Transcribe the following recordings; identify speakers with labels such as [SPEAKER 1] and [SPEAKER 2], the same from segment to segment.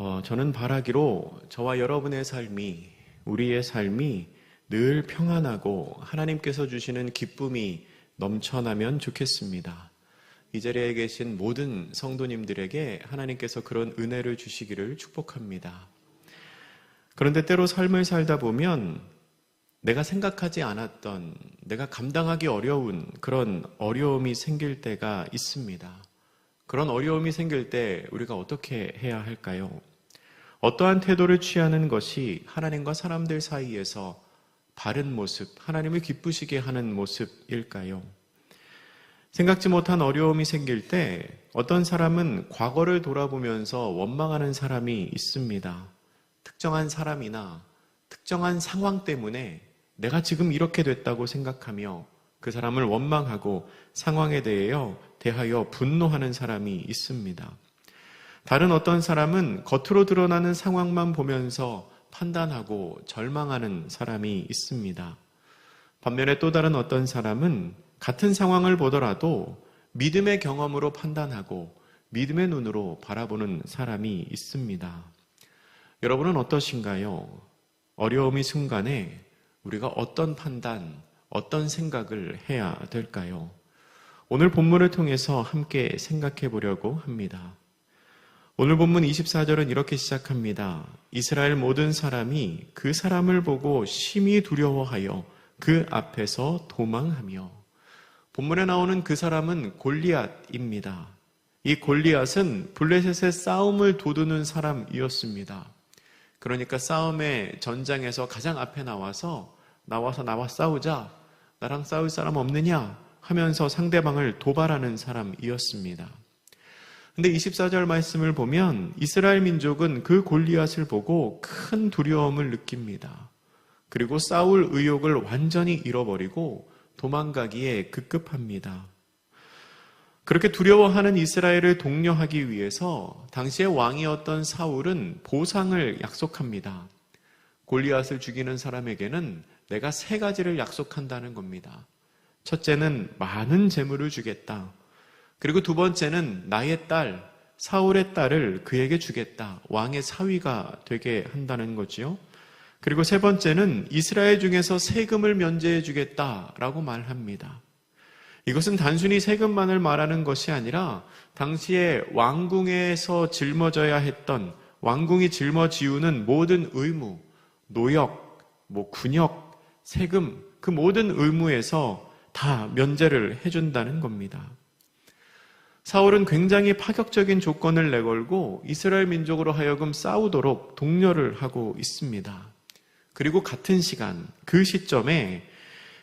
[SPEAKER 1] 어, 저는 바라기로 저와 여러분의 삶이, 우리의 삶이 늘 평안하고 하나님께서 주시는 기쁨이 넘쳐나면 좋겠습니다. 이 자리에 계신 모든 성도님들에게 하나님께서 그런 은혜를 주시기를 축복합니다. 그런데 때로 삶을 살다 보면 내가 생각하지 않았던, 내가 감당하기 어려운 그런 어려움이 생길 때가 있습니다. 그런 어려움이 생길 때 우리가 어떻게 해야 할까요? 어떠한 태도를 취하는 것이 하나님과 사람들 사이에서 바른 모습, 하나님을 기쁘시게 하는 모습일까요? 생각지 못한 어려움이 생길 때 어떤 사람은 과거를 돌아보면서 원망하는 사람이 있습니다. 특정한 사람이나 특정한 상황 때문에 내가 지금 이렇게 됐다고 생각하며 그 사람을 원망하고 상황에 대하여 대하여 분노하는 사람이 있습니다. 다른 어떤 사람은 겉으로 드러나는 상황만 보면서 판단하고 절망하는 사람이 있습니다. 반면에 또 다른 어떤 사람은 같은 상황을 보더라도 믿음의 경험으로 판단하고 믿음의 눈으로 바라보는 사람이 있습니다. 여러분은 어떠신가요? 어려움이 순간에 우리가 어떤 판단, 어떤 생각을 해야 될까요? 오늘 본문을 통해서 함께 생각해 보려고 합니다. 오늘 본문 24절은 이렇게 시작합니다. 이스라엘 모든 사람이 그 사람을 보고 심히 두려워하여 그 앞에서 도망하며 본문에 나오는 그 사람은 골리앗입니다. 이 골리앗은 블레셋의 싸움을 도두는 사람이었습니다. 그러니까 싸움의 전장에서 가장 앞에 나와서 나와서 나와 싸우자 나랑 싸울 사람 없느냐 하면서 상대방을 도발하는 사람이었습니다. 근데 24절 말씀을 보면 이스라엘 민족은 그 골리앗을 보고 큰 두려움을 느낍니다. 그리고 싸울 의욕을 완전히 잃어버리고 도망가기에 급급합니다. 그렇게 두려워하는 이스라엘을 독려하기 위해서 당시의 왕이었던 사울은 보상을 약속합니다. 골리앗을 죽이는 사람에게는 내가 세 가지를 약속한다는 겁니다. 첫째는 많은 재물을 주겠다. 그리고 두 번째는 나의 딸, 사울의 딸을 그에게 주겠다. 왕의 사위가 되게 한다는 거지요. 그리고 세 번째는 이스라엘 중에서 세금을 면제해 주겠다라고 말합니다. 이것은 단순히 세금만을 말하는 것이 아니라 당시에 왕궁에서 짊어져야 했던 왕궁이 짊어지우는 모든 의무, 노역, 뭐 군역, 세금 그 모든 의무에서 다 면제를 해준다는 겁니다. 사울은 굉장히 파격적인 조건을 내걸고 이스라엘 민족으로 하여금 싸우도록 독려를 하고 있습니다. 그리고 같은 시간, 그 시점에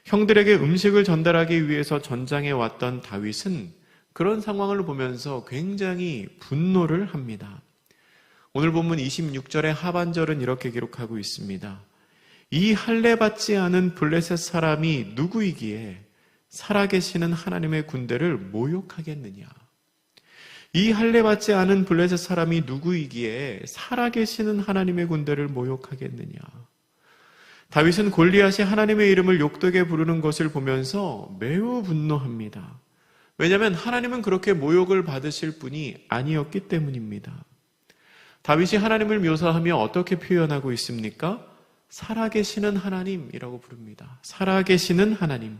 [SPEAKER 1] 형들에게 음식을 전달하기 위해서 전장에 왔던 다윗은 그런 상황을 보면서 굉장히 분노를 합니다. 오늘 본문 26절의 하반절은 이렇게 기록하고 있습니다. 이 할례 받지 않은 블레셋 사람이 누구이기에 살아계시는 하나님의 군대를 모욕하겠느냐? 이 할례 받지 않은 블레셋 사람이 누구이기에 살아계시는 하나님의 군대를 모욕하겠느냐. 다윗은 골리앗이 하나님의 이름을 욕되게 부르는 것을 보면서 매우 분노합니다. 왜냐하면 하나님은 그렇게 모욕을 받으실 분이 아니었기 때문입니다. 다윗이 하나님을 묘사하며 어떻게 표현하고 있습니까? 살아계시는 하나님이라고 부릅니다. 살아계시는 하나님.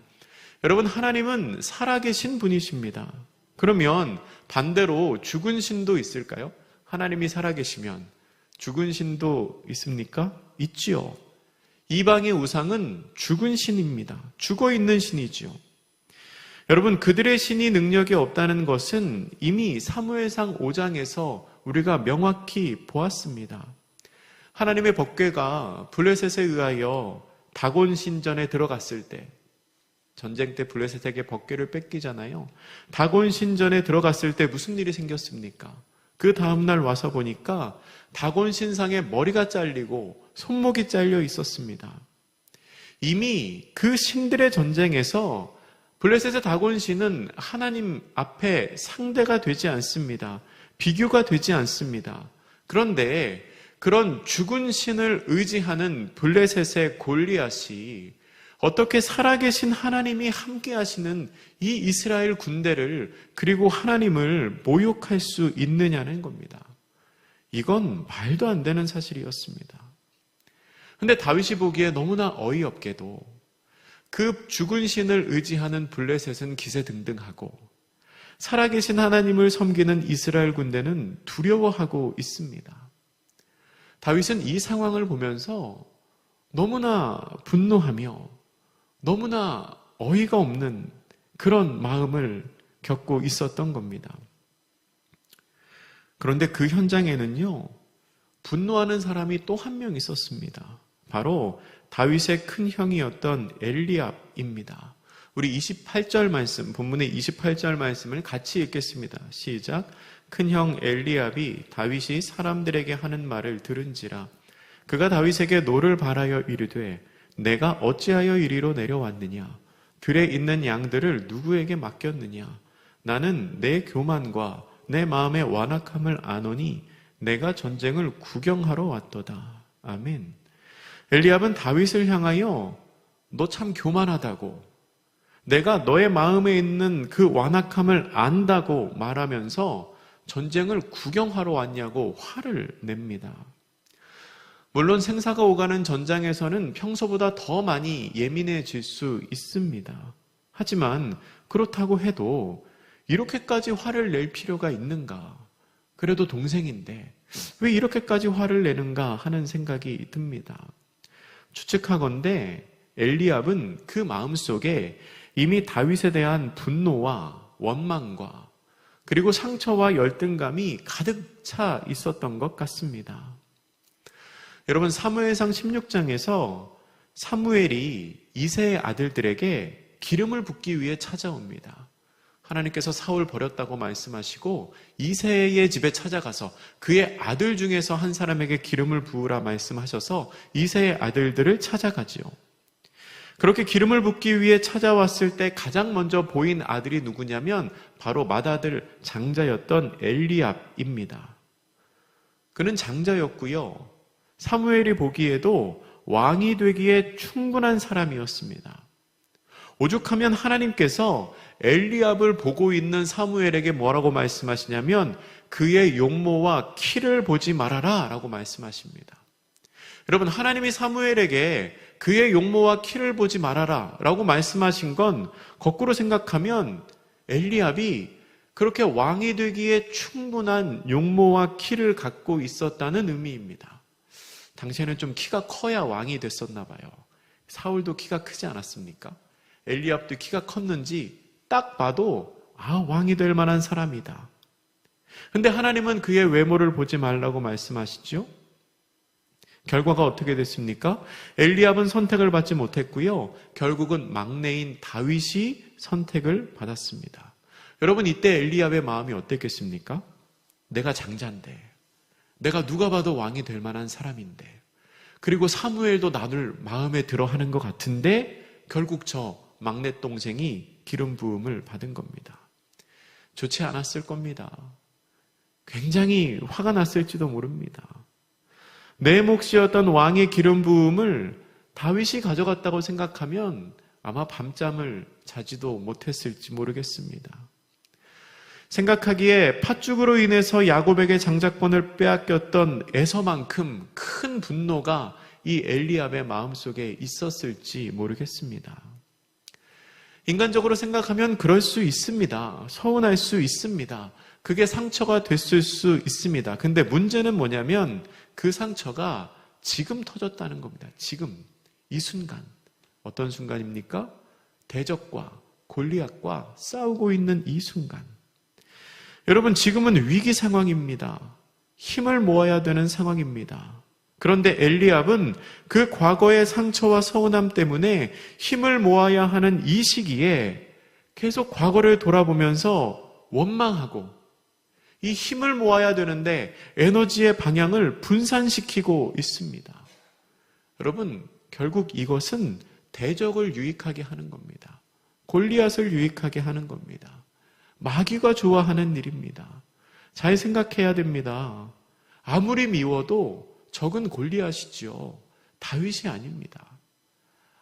[SPEAKER 1] 여러분, 하나님은 살아계신 분이십니다. 그러면 반대로 죽은 신도 있을까요? 하나님이 살아계시면 죽은 신도 있습니까? 있지요. 이방의 우상은 죽은 신입니다. 죽어 있는 신이지요. 여러분, 그들의 신이 능력이 없다는 것은 이미 사무엘상 5장에서 우리가 명확히 보았습니다. 하나님의 법궤가 블레셋에 의하여 다곤 신전에 들어갔을 때 전쟁 때 블레셋에게 법궤를 뺏기잖아요. 다곤 신전에 들어갔을 때 무슨 일이 생겼습니까? 그 다음날 와서 보니까 다곤 신상의 머리가 잘리고 손목이 잘려 있었습니다. 이미 그 신들의 전쟁에서 블레셋의 다곤 신은 하나님 앞에 상대가 되지 않습니다. 비교가 되지 않습니다. 그런데 그런 죽은 신을 의지하는 블레셋의 골리앗이 어떻게 살아계신 하나님이 함께 하시는 이 이스라엘 군대를 그리고 하나님을 모욕할 수 있느냐는 겁니다. 이건 말도 안 되는 사실이었습니다. 근데 다윗이 보기에 너무나 어이없게도 그 죽은 신을 의지하는 블레셋은 기세등등하고 살아계신 하나님을 섬기는 이스라엘 군대는 두려워하고 있습니다. 다윗은 이 상황을 보면서 너무나 분노하며 너무나 어이가 없는 그런 마음을 겪고 있었던 겁니다. 그런데 그 현장에는요, 분노하는 사람이 또 한 명 있었습니다. 바로 다윗의 큰 형이었던 엘리압입니다. 우리 28절 말씀, 본문의 28절 말씀을 같이 읽겠습니다. 시작. 큰형 엘리압이 다윗이 사람들에게 하는 말을 들은지라 그가 다윗에게 노를 바라여 이르되 내가 어찌하여 이리로 내려왔느냐 들에 있는 양들을 누구에게 맡겼느냐 나는 내 교만과 내 마음의 완악함을 아노니 내가 전쟁을 구경하러 왔도다. 아멘. 엘리압은 다윗을 향하여 너 참 교만하다고 내가 너의 마음에 있는 그 완악함을 안다고 말하면서 전쟁을 구경하러 왔냐고 화를 냅니다. 물론 생사가 오가는 전장에서는 평소보다 더 많이 예민해질 수 있습니다. 하지만 그렇다고 해도 이렇게까지 화를 낼 필요가 있는가? 그래도 동생인데 왜 이렇게까지 화를 내는가 하는 생각이 듭니다. 추측하건대 엘리압은 그 마음속에 이미 다윗에 대한 분노와 원망과 그리고 상처와 열등감이 가득 차 있었던 것 같습니다. 여러분 사무엘상 16장에서 사무엘이 이세의 아들들에게 기름을 붓기 위해 찾아옵니다. 하나님께서 사울 버렸다고 말씀하시고 이세의 집에 찾아가서 그의 아들 중에서 한 사람에게 기름을 부으라 말씀하셔서 이세의 아들들을 찾아가지요. 그렇게 기름을 붓기 위해 찾아왔을 때 가장 먼저 보인 아들이 누구냐면 바로 맏아들 장자였던 엘리압입니다. 그는 장자였고요. 사무엘이 보기에도 왕이 되기에 충분한 사람이었습니다. 오죽하면 하나님께서 엘리압을 보고 있는 사무엘에게 뭐라고 말씀하시냐면 그의 용모와 키를 보지 말아라 라고 말씀하십니다. 여러분 하나님이 사무엘에게 그의 용모와 키를 보지 말아라 라고 말씀하신 건 거꾸로 생각하면 엘리압이 그렇게 왕이 되기에 충분한 용모와 키를 갖고 있었다는 의미입니다. 당시에는 좀 키가 커야 왕이 됐었나 봐요. 사울도 키가 크지 않았습니까? 엘리압도 키가 컸는지 딱 봐도 아 왕이 될 만한 사람이다. 근데 하나님은 그의 외모를 보지 말라고 말씀하시죠. 결과가 어떻게 됐습니까? 엘리압은 선택을 받지 못했고요. 결국은 막내인 다윗이 선택을 받았습니다. 여러분 이때 엘리압의 마음이 어땠겠습니까? 내가 장자인데, 내가 누가 봐도 왕이 될 만한 사람인데, 그리고 사무엘도 나를 마음에 들어 하는 것 같은데 결국 저 막내 동생이 기름 부음을 받은 겁니다. 좋지 않았을 겁니다. 굉장히 화가 났을지도 모릅니다. 내 몫이었던 왕의 기름 부음을 다윗이 가져갔다고 생각하면 아마 밤잠을 자지도 못했을지 모르겠습니다. 생각하기에 팥죽으로 인해서 야곱에게 장작권을 빼앗겼던 에서만큼 큰 분노가 이 엘리압의 마음속에 있었을지 모르겠습니다. 인간적으로 생각하면 그럴 수 있습니다. 서운할 수 있습니다. 그게 상처가 됐을 수 있습니다. 근데 문제는 뭐냐면 그 상처가 지금 터졌다는 겁니다. 지금 이 순간 어떤 순간입니까? 대적과 골리앗과 싸우고 있는 이 순간. 여러분 지금은 위기 상황입니다. 힘을 모아야 되는 상황입니다. 그런데 엘리압은 그 과거의 상처와 서운함 때문에 힘을 모아야 하는 이 시기에 계속 과거를 돌아보면서 원망하고 이 힘을 모아야 되는데 에너지의 방향을 분산시키고 있습니다. 여러분, 결국 이것은 대적을 유익하게 하는 겁니다. 골리앗을 유익하게 하는 겁니다. 마귀가 좋아하는 일입니다. 잘 생각해야 됩니다. 아무리 미워도 적은 골리앗이지요. 다윗이 아닙니다.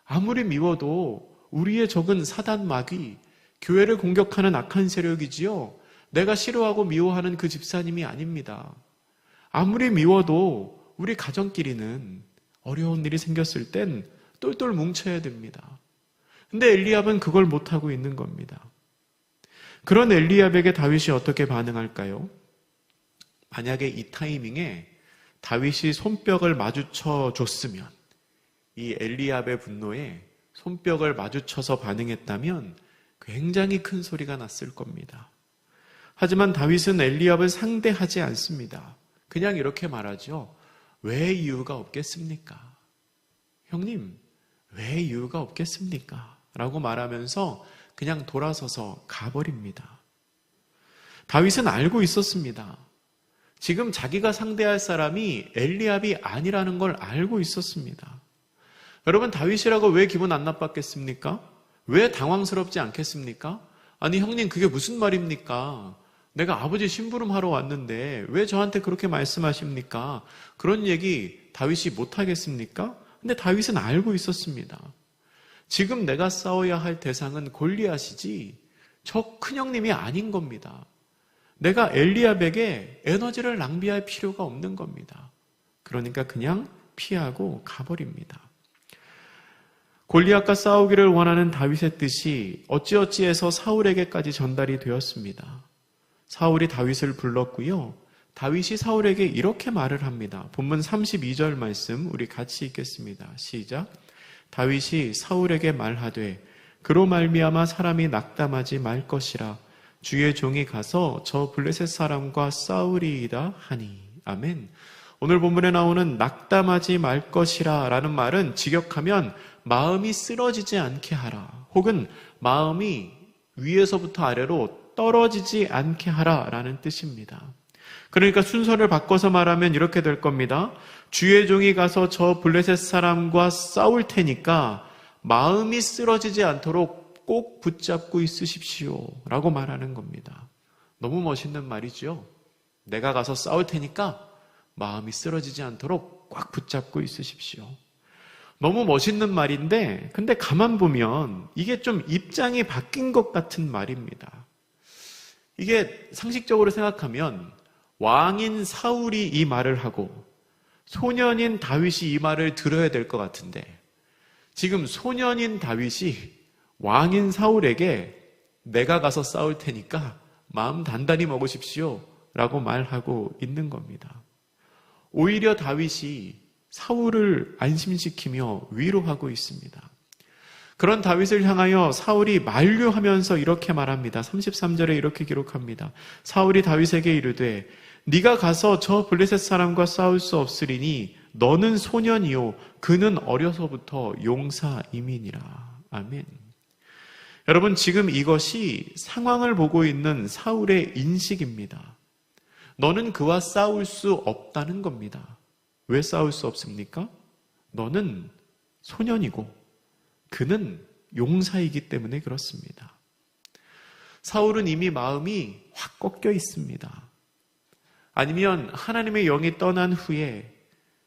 [SPEAKER 1] 아무리 미워도 우리의 적은 사단 마귀, 교회를 공격하는 악한 세력이지요. 내가 싫어하고 미워하는 그 집사님이 아닙니다. 아무리 미워도 우리 가정끼리는 어려운 일이 생겼을 땐 똘똘 뭉쳐야 됩니다. 근데 엘리압은 그걸 못하고 있는 겁니다. 그런 엘리압에게 다윗이 어떻게 반응할까요? 만약에 이 타이밍에 다윗이 손뼉을 마주쳐 줬으면 이 엘리압의 분노에 손뼉을 마주쳐서 반응했다면 굉장히 큰 소리가 났을 겁니다. 하지만 다윗은 엘리압을 상대하지 않습니다. 그냥 이렇게 말하죠. 왜 이유가 없겠습니까? 형님, 왜 이유가 없겠습니까? 라고 말하면서 그냥 돌아서서 가버립니다. 다윗은 알고 있었습니다. 지금 자기가 상대할 사람이 엘리압이 아니라는 걸 알고 있었습니다. 여러분, 다윗이라고 왜 기분 안 나빴겠습니까? 왜 당황스럽지 않겠습니까? 아니, 형님, 그게 무슨 말입니까? 내가 아버지 심부름하러 왔는데 왜 저한테 그렇게 말씀하십니까? 그런 얘기 다윗이 못하겠습니까? 근데 다윗은 알고 있었습니다. 지금 내가 싸워야 할 대상은 골리앗이지 저 큰형님이 아닌 겁니다. 내가 엘리압에게 에너지를 낭비할 필요가 없는 겁니다. 그러니까 그냥 피하고 가버립니다. 골리앗과 싸우기를 원하는 다윗의 뜻이 어찌어찌해서 사울에게까지 전달이 되었습니다. 사울이 다윗을 불렀고요. 다윗이 사울에게 이렇게 말을 합니다. 본문 32절 말씀 우리 같이 읽겠습니다. 시작. 다윗이 사울에게 말하되 그로 말미암아 사람이 낙담하지 말 것이라 주의 종이 가서 저 블레셋 사람과 싸우리이다 하니 아멘. 오늘 본문에 나오는 낙담하지 말 것이라 라는 말은 직역하면 마음이 쓰러지지 않게 하라 혹은 마음이 위에서부터 아래로 떨어지지 않게 하라 라는 뜻입니다. 그러니까 순서를 바꿔서 말하면 이렇게 될 겁니다. 주의 종이 가서 저 블레셋 사람과 싸울 테니까 마음이 쓰러지지 않도록 꼭 붙잡고 있으십시오. 라고 말하는 겁니다. 너무 멋있는 말이죠. 내가 가서 싸울 테니까 마음이 쓰러지지 않도록 꽉 붙잡고 있으십시오. 너무 멋있는 말인데, 근데 가만 보면 이게 좀 입장이 바뀐 것 같은 말입니다. 이게 상식적으로 생각하면 왕인 사울이 이 말을 하고 소년인 다윗이 이 말을 들어야 될 것 같은데 지금 소년인 다윗이 왕인 사울에게 내가 가서 싸울 테니까 마음 단단히 먹으십시오 라고 말하고 있는 겁니다. 오히려 다윗이 사울을 안심시키며 위로하고 있습니다. 그런 다윗을 향하여 사울이 만류하면서 이렇게 말합니다. 33절에 이렇게 기록합니다. 사울이 다윗에게 이르되 네가 가서 저 블레셋 사람과 싸울 수 없으리니 너는 소년이요 그는 어려서부터 용사이민이라. 아멘. 여러분 지금 이것이 상황을 보고 있는 사울의 인식입니다. 너는 그와 싸울 수 없다는 겁니다. 왜 싸울 수 없습니까? 너는 소년이고 그는 용사이기 때문에 그렇습니다. 사울은 이미 마음이 확 꺾여 있습니다. 아니면 하나님의 영이 떠난 후에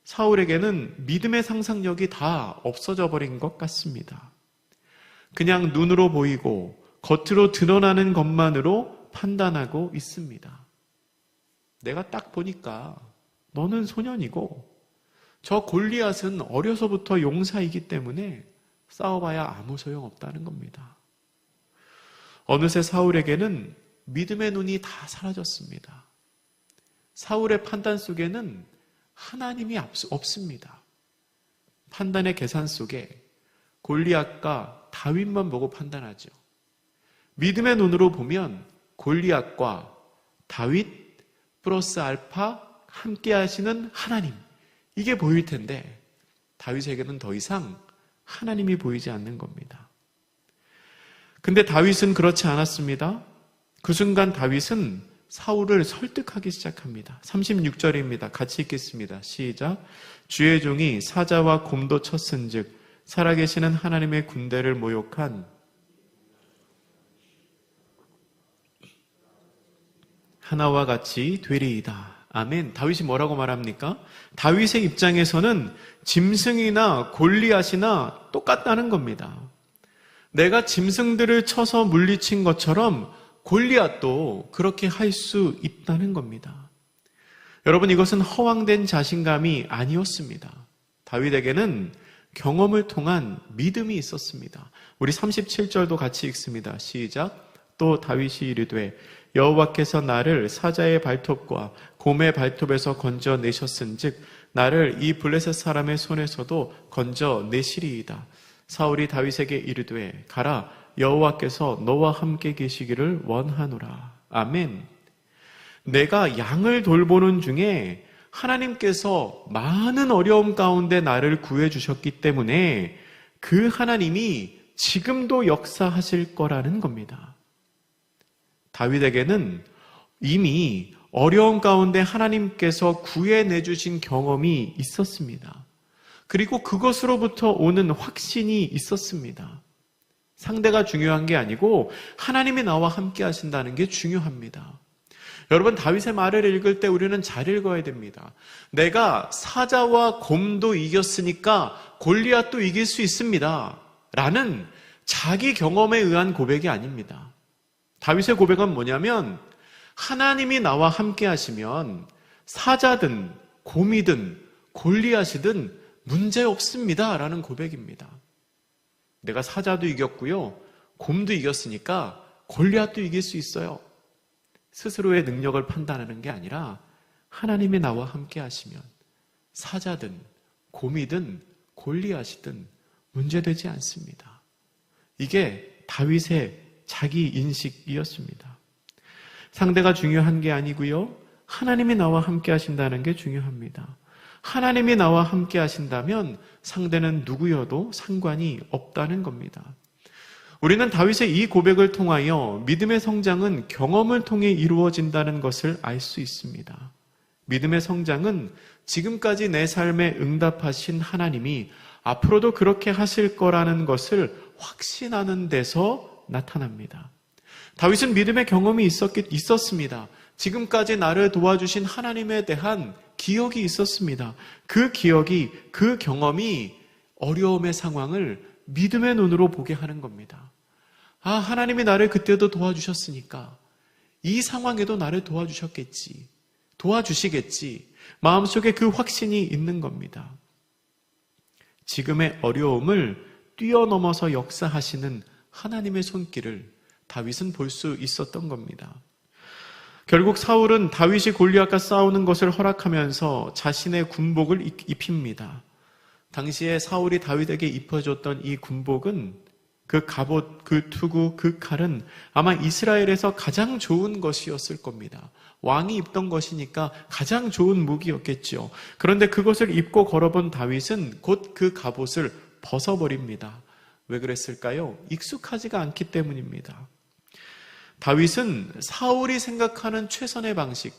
[SPEAKER 1] 사울에게는 믿음의 상상력이 다 없어져 버린 것 같습니다. 그냥 눈으로 보이고 겉으로 드러나는 것만으로 판단하고 있습니다. 내가 딱 보니까 너는 소년이고 저 골리앗은 어려서부터 용사이기 때문에 싸워봐야 아무 소용 없다는 겁니다. 어느새 사울에게는 믿음의 눈이 다 사라졌습니다. 사울의 판단 속에는 하나님이 없습니다. 판단의 계산 속에 골리앗과 다윗만 보고 판단하죠. 믿음의 눈으로 보면 골리앗과 다윗 플러스 알파 함께 하시는 하나님 이게 보일 텐데 다윗에게는 더 이상 하나님이 보이지 않는 겁니다. 근데 다윗은 그렇지 않았습니다. 그 순간 다윗은 사울을 설득하기 시작합니다. 36절입니다. 같이 읽겠습니다. 시작. 주의 종이 사자와 곰도 쳤은즉 살아계시는 하나님의 군대를 모욕한 하나와 같이 되리이다. 아멘. 다윗이 뭐라고 말합니까? 다윗의 입장에서는 짐승이나 골리앗이나 똑같다는 겁니다. 내가 짐승들을 쳐서 물리친 것처럼 골리앗도 그렇게 할 수 있다는 겁니다. 여러분 이것은 허황된 자신감이 아니었습니다. 다윗에게는 경험을 통한 믿음이 있었습니다. 우리 37절도 같이 읽습니다. 시작. 또 다윗이 이르되 여호와께서 나를 사자의 발톱과 곰의 발톱에서 건져 내셨은즉 나를 이 블레셋 사람의 손에서도 건져 내시리이다. 사울이 다윗에게 이르되 가라 여호와께서 너와 함께 계시기를 원하노라. 아멘. 내가 양을 돌보는 중에 하나님께서 많은 어려움 가운데 나를 구해 주셨기 때문에 그 하나님이 지금도 역사하실 거라는 겁니다. 다윗에게는 이미 어려움 가운데 하나님께서 구해내 주신 경험이 있었습니다. 그리고 그것으로부터 오는 확신이 있었습니다. 상대가 중요한 게 아니고 하나님이 나와 함께 하신다는 게 중요합니다. 여러분 다윗의 말을 읽을 때 우리는 잘 읽어야 됩니다. 내가 사자와 곰도 이겼으니까 골리앗도 이길 수 있습니다. 라는 자기 경험에 의한 고백이 아닙니다. 다윗의 고백은 뭐냐면 하나님이 나와 함께 하시면 사자든 곰이든 골리앗이든 문제 없습니다. 라는 고백입니다. 내가 사자도 이겼고요. 곰도 이겼으니까 골리앗도 이길 수 있어요. 스스로의 능력을 판단하는 게 아니라 하나님이 나와 함께 하시면 사자든 곰이든 골리앗이든 문제되지 않습니다. 이게 다윗의 자기 인식이었습니다. 상대가 중요한 게 아니고요. 하나님이 나와 함께 하신다는 게 중요합니다. 하나님이 나와 함께 하신다면 상대는 누구여도 상관이 없다는 겁니다. 우리는 다윗의 이 고백을 통하여 믿음의 성장은 경험을 통해 이루어진다는 것을 알 수 있습니다. 믿음의 성장은 지금까지 내 삶에 응답하신 하나님이 앞으로도 그렇게 하실 거라는 것을 확신하는 데서 나타납니다. 다윗은 믿음의 경험이 있었기, 있었습니다. 지금까지 나를 도와주신 하나님에 대한 기억이 있었습니다. 그 기억이, 그 경험이 어려움의 상황을 믿음의 눈으로 보게 하는 겁니다. 아, 하나님이 나를 그때도 도와주셨으니까 이 상황에도 나를 도와주셨겠지. 도와주시겠지. 마음속에 그 확신이 있는 겁니다. 지금의 어려움을 뛰어넘어서 역사하시는 하나님의 손길을 다윗은 볼 수 있었던 겁니다. 결국 사울은 다윗이 골리앗과 싸우는 것을 허락하면서 자신의 군복을 입힙니다. 당시에 사울이 다윗에게 입혀줬던 이 군복은 그 갑옷, 그 투구, 그 칼은 아마 이스라엘에서 가장 좋은 것이었을 겁니다. 왕이 입던 것이니까 가장 좋은 무기였겠죠. 그런데 그것을 입고 걸어본 다윗은 곧 그 갑옷을 벗어버립니다. 왜 그랬을까요? 익숙하지가 않기 때문입니다. 다윗은 사울이 생각하는 최선의 방식,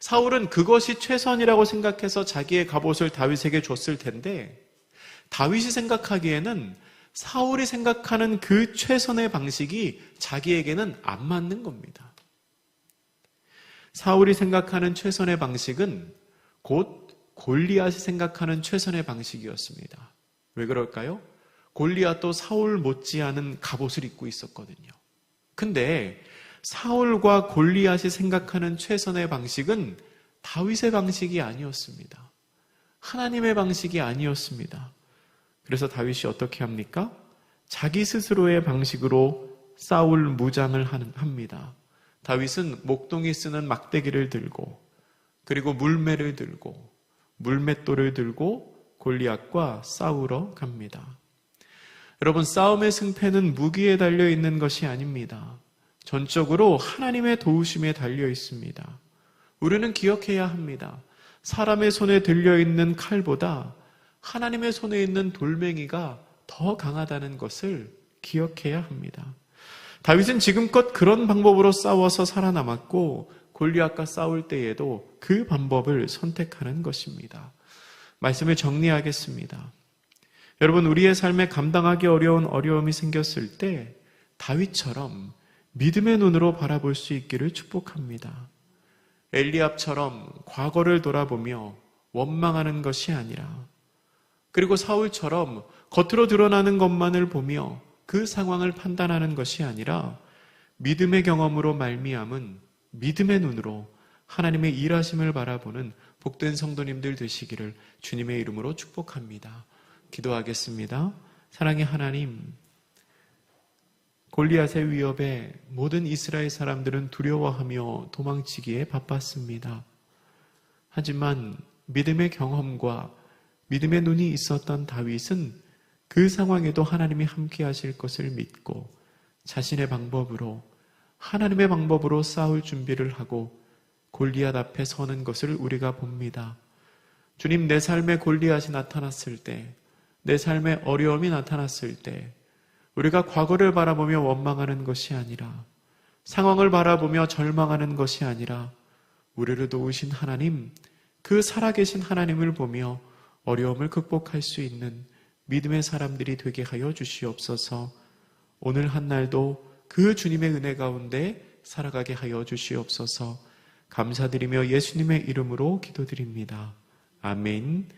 [SPEAKER 1] 사울은 그것이 최선이라고 생각해서 자기의 갑옷을 다윗에게 줬을 텐데, 다윗이 생각하기에는 사울이 생각하는 그 최선의 방식이 자기에게는 안 맞는 겁니다. 사울이 생각하는 최선의 방식은 곧 골리앗이 생각하는 최선의 방식이었습니다. 왜 그럴까요? 골리앗도 사울 못지않은 갑옷을 입고 있었거든요. 근데 사울과 골리앗이 생각하는 최선의 방식은 다윗의 방식이 아니었습니다. 하나님의 방식이 아니었습니다. 그래서 다윗이 어떻게 합니까? 자기 스스로의 방식으로 싸울 무장을 합니다. 다윗은 목동이 쓰는 막대기를 들고 그리고 물매를 들고 물맷돌을 들고 골리앗과 싸우러 갑니다. 여러분 싸움의 승패는 무기에 달려 있는 것이 아닙니다. 전적으로 하나님의 도우심에 달려 있습니다. 우리는 기억해야 합니다. 사람의 손에 들려 있는 칼보다 하나님의 손에 있는 돌멩이가 더 강하다는 것을 기억해야 합니다. 다윗은 지금껏 그런 방법으로 싸워서 살아남았고 골리앗과 싸울 때에도 그 방법을 선택하는 것입니다. 말씀을 정리하겠습니다. 여러분 우리의 삶에 감당하기 어려운 어려움이 생겼을 때 다윗처럼 믿음의 눈으로 바라볼 수 있기를 축복합니다. 엘리압처럼 과거를 돌아보며 원망하는 것이 아니라 그리고 사울처럼 겉으로 드러나는 것만을 보며 그 상황을 판단하는 것이 아니라 믿음의 경험으로 말미암은 믿음의 눈으로 하나님의 일하심을 바라보는 복된 성도님들 되시기를 주님의 이름으로 축복합니다. 기도하겠습니다. 사랑의 하나님, 골리앗의 위협에 모든 이스라엘 사람들은 두려워하며 도망치기에 바빴습니다. 하지만 믿음의 경험과 믿음의 눈이 있었던 다윗은 그 상황에도 하나님이 함께 하실 것을 믿고 자신의 방법으로 하나님의 방법으로 싸울 준비를 하고 골리앗 앞에 서는 것을 우리가 봅니다. 주님 내 삶에 골리앗이 나타났을 때, 내 삶에 어려움이 나타났을 때 우리가 과거를 바라보며 원망하는 것이 아니라 상황을 바라보며 절망하는 것이 아니라 우리를 도우신 하나님, 그 살아계신 하나님을 보며 어려움을 극복할 수 있는 믿음의 사람들이 되게 하여 주시옵소서 오늘 한 날도 그 주님의 은혜 가운데 살아가게 하여 주시옵소서 감사드리며 예수님의 이름으로 기도드립니다. 아멘.